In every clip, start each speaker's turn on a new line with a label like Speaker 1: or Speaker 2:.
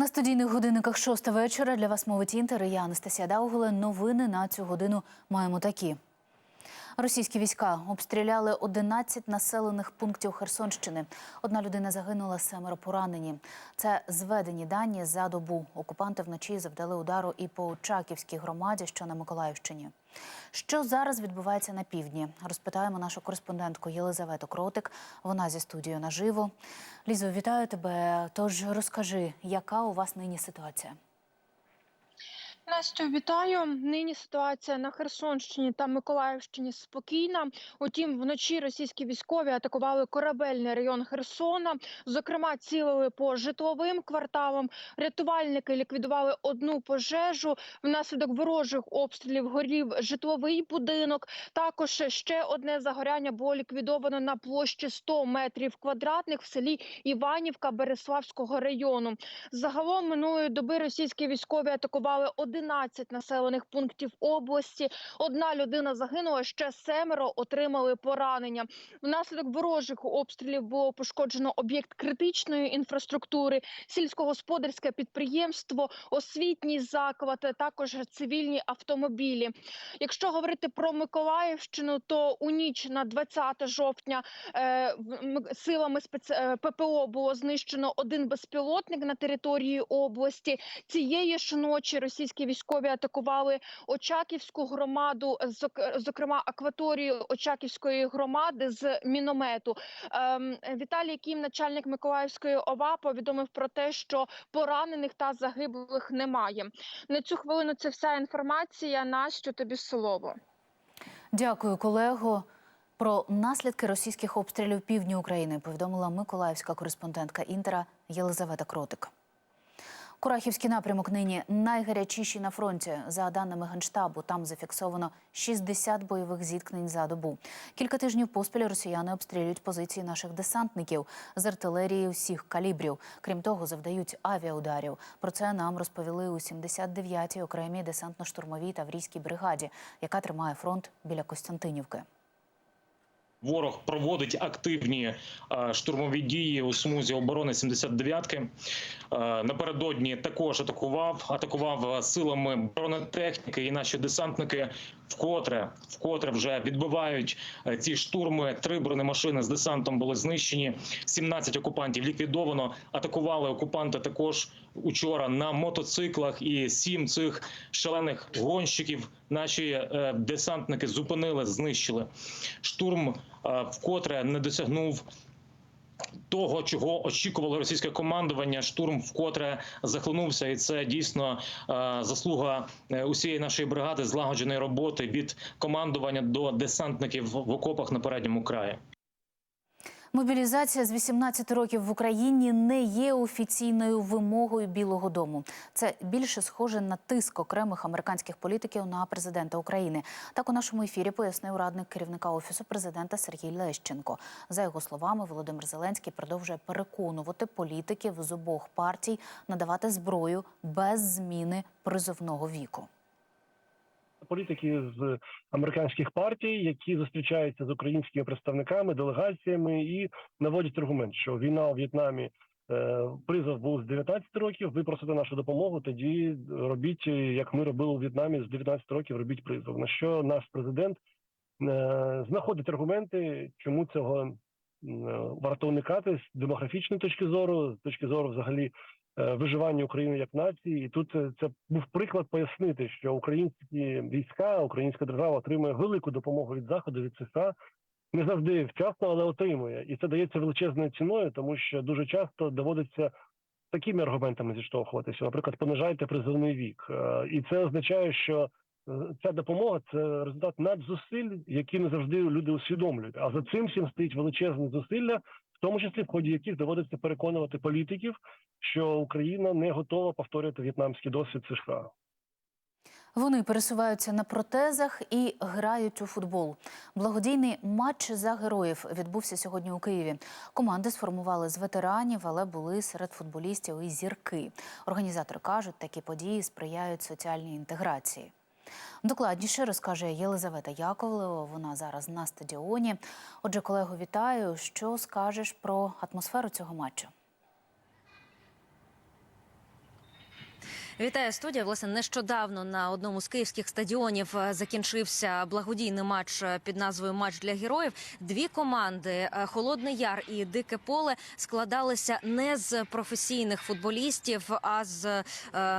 Speaker 1: На студійних годинниках шоста вечора для вас мовить інтер. Я Анастасія Дауголе. Новини на цю годину маємо такі. Російські війська обстріляли 11 населених пунктів Херсонщини. Одна людина загинула, семеро поранені. Це зведені дані за добу. Окупанти вночі завдали удару і по Очаківській громаді, що на Миколаївщині. Що зараз відбувається на півдні? Розпитаємо нашу кореспондентку Єлизавету Кротик. Вона зі студією наживо. Лізо, вітаю тебе. Тож розкажи, яка у вас нині ситуація?
Speaker 2: Настю, вітаю. Нині ситуація на Херсонщині та Миколаївщині спокійна. Утім, вночі російські військові атакували корабельний район Херсона. Зокрема, цілили по житловим кварталам. Рятувальники ліквідували одну пожежу. Внаслідок ворожих обстрілів горів житловий будинок. Також ще одне загоряння було ліквідовано на площі 100 метрів квадратних в селі Іванівка Береславського району. Загалом минулої доби російські військові атакували 11 населених пунктів області. Одна людина загинула, ще семеро отримали поранення. Внаслідок ворожих обстрілів було пошкоджено об'єкт критичної інфраструктури, сільськогосподарське підприємство, освітній заклад, також цивільні автомобілі. Якщо говорити про Миколаївщину, то у ніч на 20 жовтня е, силами спец... е, ППО було знищено один безпілотник на території області. Цієї ж ночі російські військові атакували Очаківську громаду, зок- зокрема акваторію Очаківської громади з міномету. Ем, Віталій Кім, начальник Миколаївської ОВА, повідомив про те, що поранених та загиблих немає. На цю хвилину це вся інформація. Настю, тобі слово.
Speaker 1: Дякую, колего. Про наслідки російських обстрілів півдні України повідомила миколаївська кореспондентка Інтера Єлизавета Кротик. Курахівський напрямок нині найгарячіший на фронті. За даними генштабу, там зафіксовано 60 бойових зіткнень за добу. Кілька тижнів поспіль росіяни обстрілюють позиції наших десантників з артилерії всіх калібрів. Крім того, завдають авіаударів. Про це нам розповіли у 79-й окремій десантно-штурмовій таврійській бригаді, яка тримає фронт біля Костянтинівки.
Speaker 3: Ворог проводить активні е, штурмові дії у смузі оборони 79-ки. Е, Напередодні також атакував, атакував е, силами бронетехніки, і наші десантники вкотре, вкотре вже відбивають ці штурми. Три бронемашини з десантом були знищені. 17 окупантів ліквідовано. Атакували окупанти також учора на мотоциклах. І сім цих шалених гонщиків наші е, десантники зупинили, знищили. Штурм е, вкотре не досягнув. Того, чого очікувало російське командування, штурм вкотре захлинувся, і це дійсно е, заслуга усієї нашої бригади злагодженої роботи від командування до десантників в окопах на передньому краї.
Speaker 1: Мобілізація з 18 років в Україні не є офіційною вимогою Білого Дому. Це більше схоже на тиск окремих американських політиків на президента України. Так у нашому ефірі пояснив радник керівника офісу президента Сергій Лещенко. За його словами, Володимир Зеленський продовжує переконувати політиків з обох партій надавати зброю без зміни призовного віку.
Speaker 4: Політики з американських партій, які зустрічаються з українськими представниками, делегаціями і наводять аргумент, що війна у В'єтнамі. е, Призов був з 19 років. Ви просите нашу допомогу. Тоді робіть, як ми робили у В'єтнамі з 19 років. Робіть призов. На що наш президент е, знаходить аргументи, чому цього е, варто уникати з демографічної точки зору, з точки зору взагалі виживання України як нації. І тут е, це був приклад пояснити, що українські війська, українська держава отримує велику допомогу від заходу від США. Не завжди вчасно, але отримує, і це дається величезною ціною, тому що дуже часто доводиться такими аргументами зіштовхуватися. Наприклад, понижайте призовний вік, Е, і це означає, що е, ця допомога це результат надзусиль, які не завжди люди усвідомлюють. А за цим всім стоїть величезне зусилля, тому числі в ході яких доводиться переконувати політиків, що Україна не готова повторювати в'єтнамський досвід США.
Speaker 1: Вони пересуваються на протезах і грають у футбол. Благодійний матч за героїв відбувся сьогодні у Києві. Команди сформували з ветеранів, але були серед футболістів і зірки. Організатори кажуть, такі події сприяють соціальній інтеграції. Докладніше розкаже Єлизавета Яковлева. Вона зараз на стадіоні. Отже, колего, вітаю. Що скажеш про атмосферу цього матчу?
Speaker 5: Вітаю студія. Власне, нещодавно на одному з київських стадіонів е, закінчився благодійний матч е, під назвою Матч для героїв. Дві команди е, Холодний Яр і Дике Поле складалися не з професійних футболістів, а з е,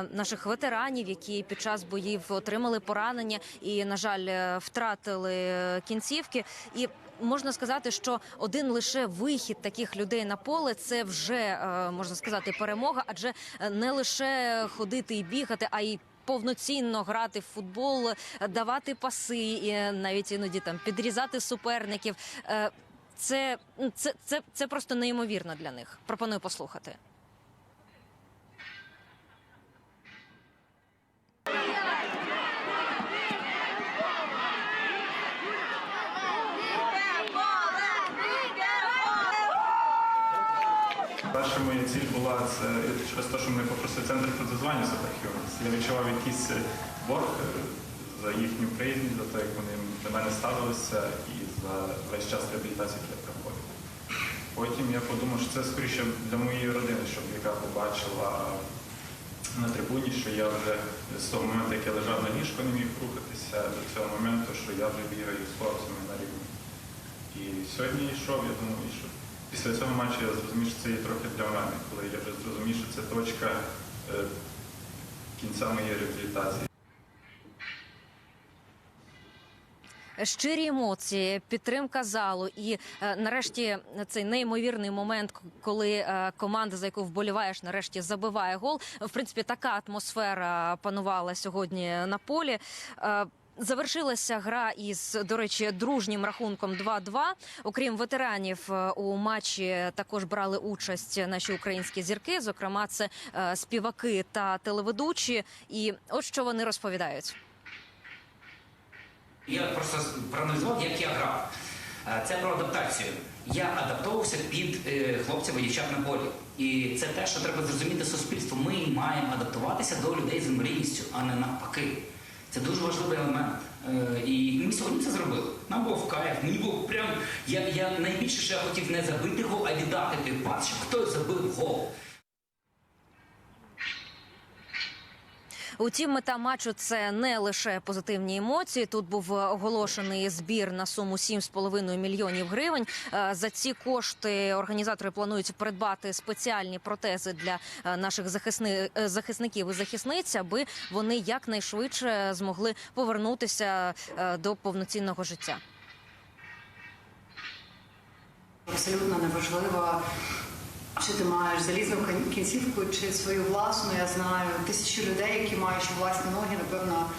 Speaker 5: наших ветеранів, які під час боїв отримали поранення і, на жаль, втратили кінцівки. І можна сказати, що один лише вихід таких людей на поле це вже можна сказати перемога, адже не лише ходити і бігати, а й повноцінно грати в футбол, е, давати паси, і е, навіть іноді там підрізати суперників. Е, Це, це, це, це просто неймовірно для них. Пропоную послухати.
Speaker 6: Моя ціль була це через те, що мене попросив центр протизвання захворюваності. Я відчував якийсь е, борг е, за їхню приязнь, за те, як вони до мене ставилися, і за весь час реабілітації, яку я проходив. Потім я подумав, що це скоріше для моєї родини, щоб яка побачила на трибуні, що я вже з того моменту, як я лежав на ліжку, не міг рухатися, до цього моменту, що я вже бігаю з хлопцями на рівні. І сьогодні йшов, я думаю, що після цього матчу я зрозумів, що це є трохи для мене, коли я вже зрозумів, що це точка е, кінця моєї реабілітації.
Speaker 5: щирі емоції, підтримка залу, і е, нарешті цей неймовірний момент, коли е, команда, за яку вболіваєш, нарешті забиває гол. В принципі, така атмосфера панувала сьогодні на полі. Е, Завершилася гра із, до речі, дружнім рахунком 2-2. Окрім ветеранів, е, у матчі також брали участь наші українські зірки. Зокрема, це е, співаки та телеведучі. І от що вони розповідають.
Speaker 7: Я просто проаналізував, як я грав. Е, Це про адаптацію. Я адаптовувався під хлопців і дівчат на полі. І це те, що треба зрозуміти суспільство. Ми маємо адаптуватися до людей з інвалідністю, а не навпаки. Це дуже важливий елемент. Е, І ми сьогодні це зробили. Нам був кайф, мені було прям. Я, я найбільше, що я хотів не забити гол, а віддати той пас, щоб хтось забив гол.
Speaker 5: Утім, мета матчу це не лише позитивні емоції. Тут був оголошений збір на суму 7,5 мільйонів гривень. Е, За ці кошти організатори планують придбати спеціальні протези для е, наших захисни... е, захисників і захисниць, аби вони якнайшвидше змогли повернутися е, до повноцінного життя.
Speaker 8: Абсолютно неважливо, чи ти маєш залізну кінцівку, чи свою власну. Я знаю тисячі людей, які маючи власні ноги, напевно,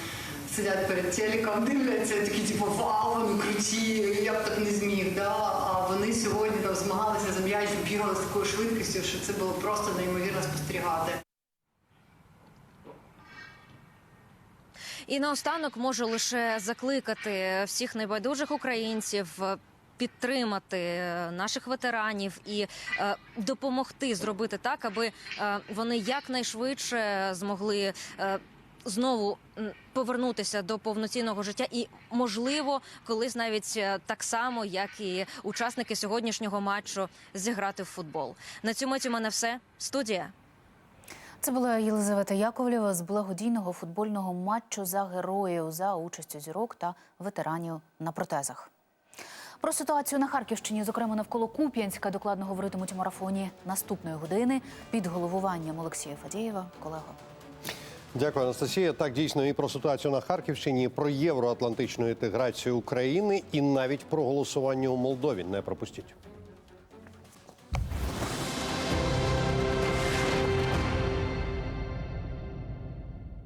Speaker 8: сидять перед телеком, дивляться, такі типу вау, вони круті, я б так не зміг. Да? А вони сьогодні там змагалися за м'яч, бігали з такою швидкістю, що це було просто неймовірно спостерігати.
Speaker 5: І наостанок можу лише закликати всіх небайдужих українців. Підтримати е, наших ветеранів і е, допомогти зробити так, аби е, вони якнайшвидше змогли знову повернутися до повноцінного життя, і можливо, колись навіть так само, як і учасники сьогоднішнього матчу, зіграти в футбол. На цьому у мене все. Студія.
Speaker 1: Це була Єлизавета Яковлєва з благодійного футбольного матчу за героїв за участю зірок та ветеранів на протезах. Про ситуацію на Харківщині, зокрема навколо Куп'янська, докладно говоритимуть у марафоні наступної години під головуванням Олексія Фадєєва. Колего.
Speaker 9: Дякую, Анастасія. Так дійсно і про ситуацію на Харківщині, і про євроатлантичну інтеграцію України, і навіть про голосування у Молдові. Не пропустіть.